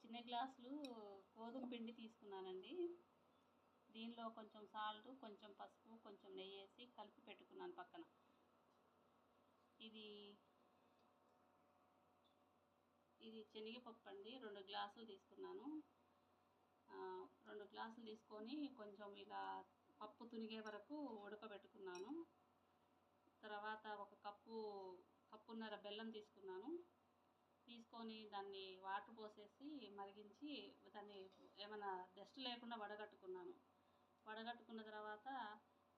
చిన్న గ్లాసులు గోధుమ పిండి తీసుకున్నానండి. దీనిలో కొంచెం సాల్ట్ కొంచెం పసుపు కొంచెం నెయ్యి వేసి కలిపి పెట్టుకున్నాను పక్కన. ఇది ఇది శనగపప్పు అండి. రెండు గ్లాసులు తీసుకున్నాను. రెండు గ్లాసులు తీసుకొని కొంచెం ఇలా పప్పు తునిగే వరకు ఉడకబెట్టుకున్నాను. తర్వాత ఒక కప్పు కప్పున్నర బెల్లం తీసుకున్నాను. తీసుకొని దాన్ని వాటర్ పోసేసి మరిగించి దాన్ని ఏమైనా డస్ట్ లేకుండా వడగట్టుకున్నాను. వడగట్టుకున్న తర్వాత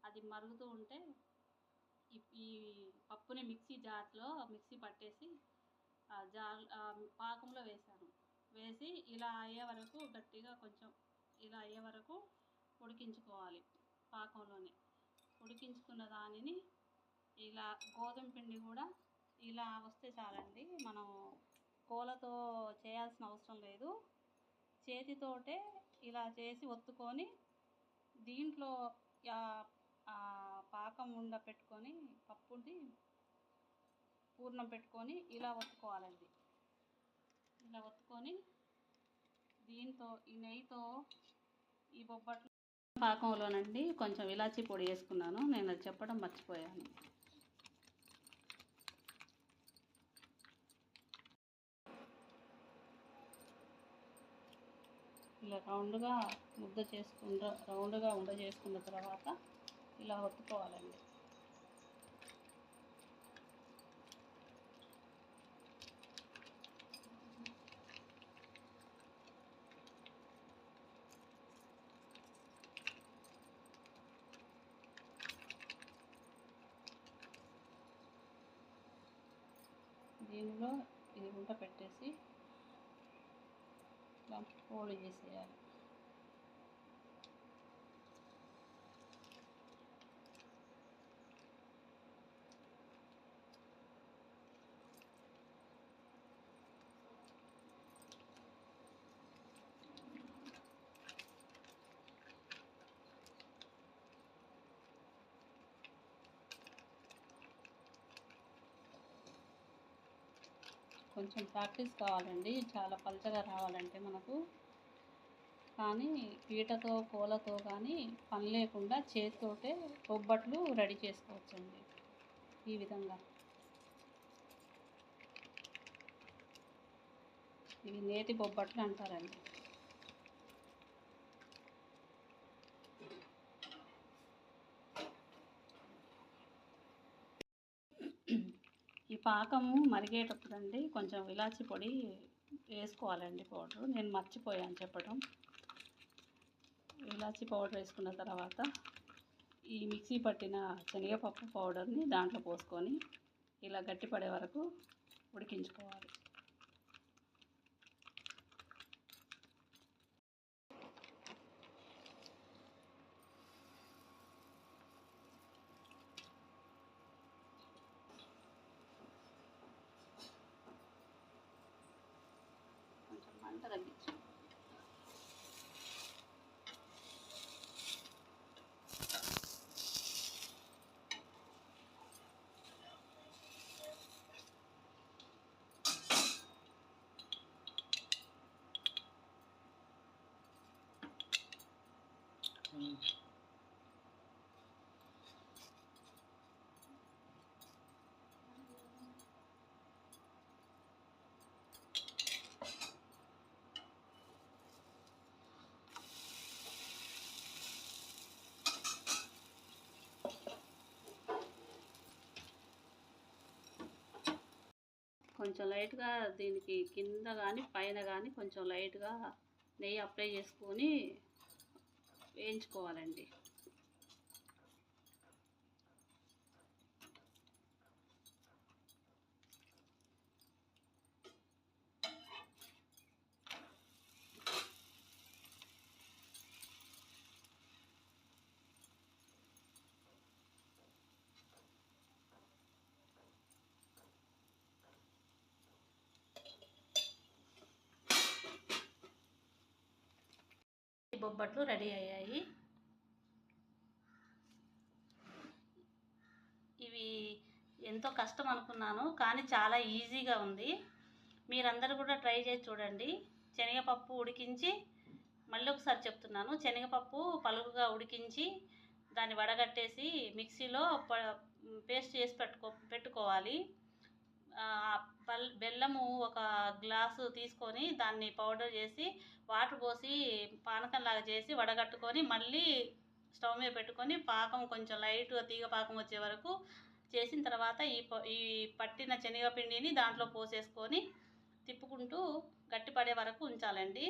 అది మరుగుతూ ఉంటే ఈ పప్పుని మిక్సీ జార్లో మిక్సీ పట్టేసి జార్ పాకంలో వేసాను వేసి ఇలా అయ్యే వరకు గట్టిగా కొంచెం ఇలా అయ్యే వరకు ఉడికించుకోవాలి పాకంలోనే. ఉడికించుకున్న దానిని ఇలా గోధుమ పిండి కూడా ఇలా వస్తే చాలండి. మనం కోలతో చేయాల్సిన అవసరం లేదు. చేతితోటే ఇలా చేసి ఒత్తుకొని దీంట్లో ఆ- పాకం ఉండ పెట్టుకొని పప్పుది పూర్ణం పెట్టుకొని ఇలా ఒత్తుకోవాలండి. ఇలా ఒత్తుకొని దీంతో ఈ నెయ్యితో ఈ బొబ్బట్లు పాకంలోనండి కొంచెం ఇలాచీ పొడి వేసుకున్నాను. నేను అది చెప్పడం మర్చిపోయాను. ఇలా రౌండ్గా ముద్ద చేసుకుంటూ రౌండ్గా ఉండ చేసుకున్న తర్వాత ఇలా ఒత్తుకోవాలండి. దీనిలో ఇది గుంట పెట్టేసి Lampu. కొంచెం ప్రాక్టీస్ కావాలండి. చాలా పలచగా రావాలంటే మనకు. కానీ పీటతో కోలతో కానీ పని లేకుండా చేతితోటే బొబ్బట్లు రెడీ చేసుకోవచ్చండి. ఈ విధంగా. ఇవి నేతి బొబ్బట్లు అంటారండి ఈ పాకము మరిగేటప్పుడు అండి కొంచెం ఇలాచి పొడి వేసుకోవాలండి పౌడర్. నేను మర్చిపోయాను చెప్పడం ఇలాచి పౌడర్ వేసుకున్న తర్వాత ఈ మిక్సీ పట్టిన శనగపప్పు పౌడర్ని దాంట్లో పోసుకొని ఇలా గట్టిపడే వరకు ఉడికించుకోవాలి. para. కొంచెం లైట్గా దీనికి కింద కానీ పైన కానీ కొంచెం లైట్గా నెయ్యి అప్లై చేసుకొని వేయించుకోవాలండి. బొబ్బట్లు రెడీ అయ్యాయి. ఇవి ఎంతో కష్టం అనుకున్నాను కానీ చాలా ఈజీగా ఉంది. మీరందరూ కూడా ట్రై చేసి చూడండి. శనగపప్పు ఉడికించి మళ్ళీ ఒకసారి చెప్తున్నాను. శనగపప్పు పలుకుగా ఉడికించి దాన్ని వడగట్టేసి మిక్సీలో ప- పేస్ట్ చేసి పెట్టుకో పెట్టుకోవాలి. బెల్లము ఒక గ్లాసు తీసుకొని దాన్ని పౌడర్ చేసి వాటర్ పోసి పానకంలాగా చేసి వడగట్టుకొని మళ్ళీ స్టవ్ మీద పెట్టుకొని పాకం కొంచెం లైట్గా తీగ పాకం వచ్చే వరకు చేసిన తర్వాత ఈ ప- ఈ పట్టిన శనగపిండిని దాంట్లో పోసేసుకొని తిప్పుకుంటూ గట్టిపడే వరకు ఉంచాలండి.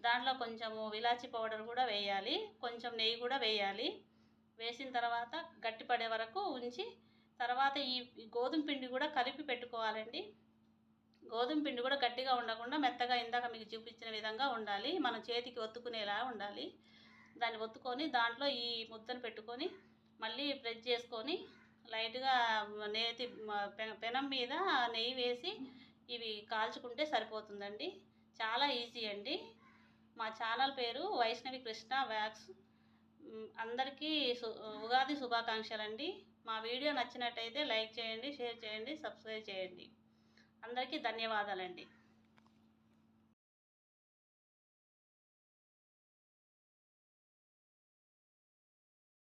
దాంట్లో కొంచెము ఇలాచి పౌడర్ కూడా వేయాలి కొంచెం నెయ్యి కూడా వేయాలి. వేసిన తర్వాత గట్టిపడే వరకు ఉంచి తర్వాత ఈ గోధుమ పిండి కూడా కలిపి పెట్టుకోవాలండి. గోధుమ పిండి కూడా గట్టిగా ఉండకుండా మెత్తగా ఇందాక మీకు చూపించిన విధంగా ఉండాలి. మన చేతికి ఒత్తుకునేలా ఉండాలి. దాన్ని ఒత్తుకొని దాంట్లో ఈ ముద్దను పెట్టుకొని మళ్ళీ ప్రెస్ చేసుకొని లైట్గా నేతి పెనం మీద నెయ్యి వేసి ఇవి కాల్చుకుంటే సరిపోతుందండి. చాలా ఈజీ అండి. మా ఛానల్ పేరు వైష్ణవి కృష్ణ వ్యాక్స్. అందరికీ ఉగాది శుభాకాంక్షలండి. మా వీడియో నచ్చినట్టయితే లైక్ చేయండి షేర్ చేయండి సబ్స్క్రైబ్ చేయండి. అందరికీ ధన్యవాదాలండి.